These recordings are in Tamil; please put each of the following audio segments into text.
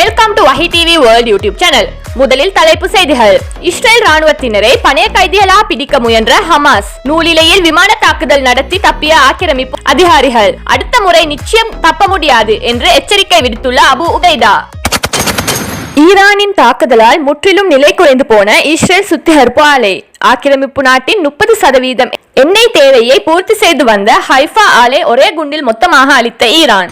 Welcome to Vahi TV world YouTube channel முதலில் தலைப்பு செய்திகள். இஸ்ரேல் ராணுவத்தினரை பணைய கைதிகளா பிடிக்க முயன்ற ஹமாஸ் நூலிலையில் விமான தாக்குதல் நடத்தி தப்பிய ஆக்கிரமிப்பு அதிகாரிகள். அடுத்த முறை நிச்சயம் தப்ப முடியாது என்று எச்சரிக்கை விடுத்துள்ள அபு உபைதா ஈரானின் தாக்குதலால் முற்றிலும் நிலை குறைந்து போன இஸ்ரேல் சுத்திகரிப்பு ஆலை. ஆக்கிரமிப்பு நாட்டின் முப்பது சதவீதம் எண்ணெய் தேவையை பூர்த்தி செய்து வந்த ஹைஃபா ஆலை ஒரே குண்டில் மொத்தமாக அளித்த ஈரான்.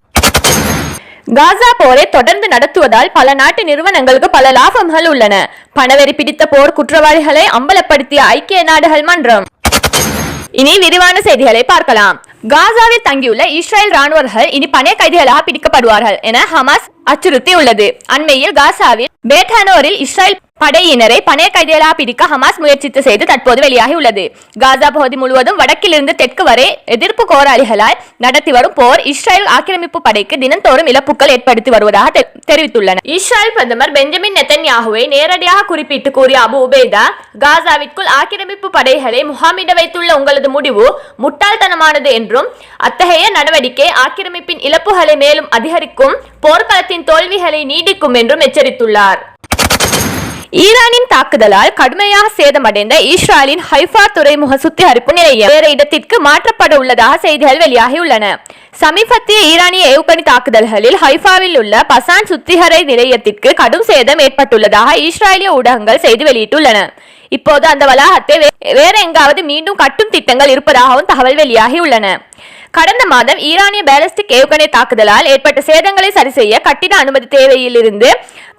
காசா போரை தொடர்ந்து நடத்துவதால் பல நாட்டு நிறுவனங்களுக்கு பல லாபங்கள் உள்ளன. பணவெறி பிடித்த போர் குற்றவாளிகளை அம்பலப்படுத்திய ஐக்கிய நாடுகள் மன்றம். இனி விரிவான செய்திகளை பார்க்கலாம். காசாவில் தங்கியுள்ள இஸ்ரேல் ராணுவர்கள் இனி பணைய கைதிகளாக பிடிக்கப்படுவார்கள் என ஹமாஸ் அச்சுறுத்தி உள்ளது அண்மையில் காசாவில் பேட்டானோரில் இஸ்ரேல் படையினரை பணைய கைதிகளாக பிடிக்க ஹமாஸ் முயற்சித்து செய்து தற்போது வெளியாகி உள்ளது காசா பகுதி முழுவதும் வடக்கிலிருந்து தெற்கு வரை எதிர்ப்பு போராளிகளால் நடத்தி வரும் போர் இஸ்ரேல் ஆக்கிரமிப்பு படைக்கு தினந்தோறும் இழப்புகள் ஏற்படுத்தி வருவதாக தெ- தெரிவித்துள்ளனர் இஸ்ரேல் பிரதமர் பெஞ்சமின் நெத்தன்யாகுவை நேரடியாக குறிப்பிட்டு கூறிய அபு உபேதா காசாவிற்குள் ஆக்கிரமிப்பு படைகளை முகாமிட வைத்துள்ள உங்களது முடிவு முட்டாள்தனமானது என்றும் அத்தகைய நடவடிக்கை ஆக்கிரமிப்பின் இழப்புகளை மேலும் அதிகரிக்கும் போர்க்களத்தின் தோல்விகளை நீடிக்கும் என்றும் எச்சரித்துள்ளார். ஈரானின் தாக்குதலால் கடுமையாக சேதமடைந்த இஸ்ரேலின் ஹைஃபா துறைமுக சுத்திகரிப்பு நிலையம் வேறு இடத்திற்கு மாற்றப்பட உள்ளதாக செய்திகள் வெளியாகியுள்ளன. சமீபத்திய ஈரானிய ஏவுகணை தாக்குதல்களில் ஹைஃபாவில் உள்ள பசான் சுத்திகரை நிலையத்திற்கு கடும் சேதம் ஏற்பட்டுள்ளதாக இஸ்ரேலிய ஊடகங்கள் செய்தி வெளியிட்டுள்ளன. இப்போது அந்த வளாகத்தை வேற எங்காவது மீண்டும் கட்டும் திட்டங்கள் இருப்பதாகவும் தகவல் வெளியாகியுள்ளன. கடந்த மாதம் ஈரானிய பேலஸ்டிக் ஏவுகணை தாக்குதலால் ஏற்பட்ட சேதங்களை சரிசெய்ய கட்டிட அனுமதி தேவையிலிருந்து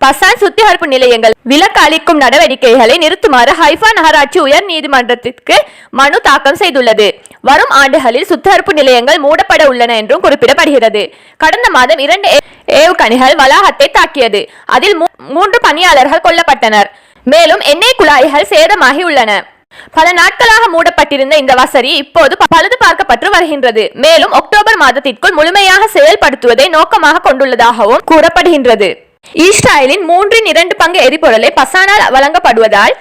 பசான் சுத்திகரிப்பு நிலையங்கள் விலக்கு அளிக்கும் நடவடிக்கைகளை நிறுத்துமாறு ஹைஃபா நகராட்சி உயர் நீதிமன்றத்திற்கு மனு தாக்கல் செய்துள்ளது. வரும் ஆண்டுகளில் சுத்திகரிப்பு நிலையங்கள் மூடப்பட உள்ளன என்றும் குறிப்பிடப்படுகிறது. கடந்த மாதம் இரண்டு ஏ- ஏவுகணைகள் வளாகத்தை தாக்கியது. அதில் மூ- மூன்று பணியாளர்கள் கொல்லப்பட்டனர். மேலும் எண்ணெய் குழாய்கள் சேதமாகி உள்ளன. பல நாட்களாக மூடப்பட்டிருந்த இந்த வசதி இப்போது பழுது பார்க்கப்பட்டு வருகின்றது. மேலும் அக்டோபர் மாதத்திற்குள் முழுமையாக செயல்படுத்துவதை நோக்கமாக கொண்டுள்ளதாகவும் கூறப்படுகின்றது. இஸ்ராயலின் மூன்றின் இரண்டு பங்கு எரிபொருளை பசானால் வழங்கப்படுவதால்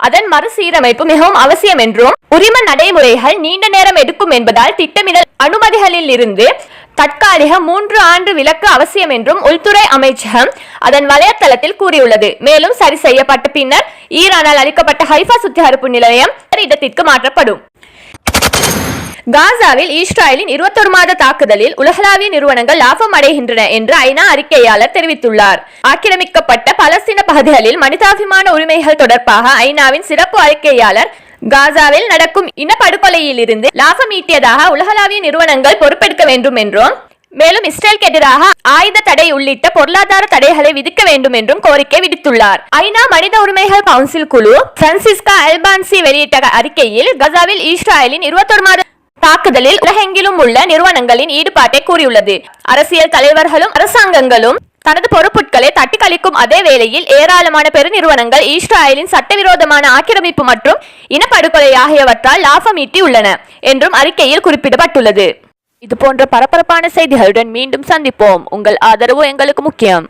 அதன் மறுசீரமைப்பு மிகவும் அவசியம் என்றும் உரிம நடைமுறைகள் நீண்ட நேரம் எடுக்கும் என்பதால் திட்டமிடல் அனுமதிகளில் இருந்து தற்காலிக மூன்று ஆண்டு விலக்கு அவசியம் என்றும் உள்துறை அமைச்சகம் அதன் வலைத்தளத்தில் கூறியுள்ளது. மேலும் சரி செய்யப்பட்ட பின்னர் ஈரானால் அளிக்கப்பட்ட ஹைஃபா சுத்திகரிப்பு நிலையம் இடத்திற்கு மாற்றப்படும். காசாவில் இஸ்ராயலின் இருபத்தொரு மாத தாக்குதலில் உலகளாவிய நிறுவனங்கள் லாபம் அடைகின்றன என்று ஐநா அறிக்கையாளர் தெரிவித்துள்ளார். ஆக்கிரமிக்கப்பட்ட பலஸ்தீன பகுதிகளில் மனிதாபிமான உரிமைகள் தொடர்பாக ஐநாவின் சிறப்பு அறிக்கையாளர் காசாவில் நடக்கும் இனப்படுகொலையிலிருந்து லாபம் ஈட்டியதாக உலகளாவிய நிறுவனங்கள் பொறுப்பெடுக்க வேண்டும் என்றும் மேலும் இஸ்ரேலுக்கு எதிராக ஆயுத தடை உள்ளிட்ட பொருளாதார தடைகளை விதிக்க வேண்டும் என்றும் கோரிக்கை விடுத்துள்ளார். ஐநா மனித உரிமைகள் கவுன்சில் குழு பிரான்சிஸ்கா அல்பான்சி வெளியிட்ட அறிக்கையில் கசாவில் இஸ்ராயலின் இருபத்தொரு மாத தாக்குதலில் உலகெங்கிலும் உள்ள நிறுவனங்களின் ஈடுபாட்டை கூறியுள்ளது. அரசியல் தலைவர்களும் அரசாங்கங்களும் தனது பொறுப்புகளை தட்டி கழிக்கும் அதே வேளையில் ஏராளமான பெருநிறுவனங்கள் இஸ்ராயலின் சட்டவிரோதமான ஆக்கிரமிப்பு மற்றும் இனப்படுகொலை ஆகியவற்றால் லாபம் ஈட்டியுள்ளன என்றும் அறிக்கையில் குறிப்பிடப்பட்டுள்ளது. இது போன்ற பரபரப்பான செய்திகளுடன் மீண்டும் சந்திப்போம். உங்கள் ஆதரவு எங்களுக்கு முக்கியம்.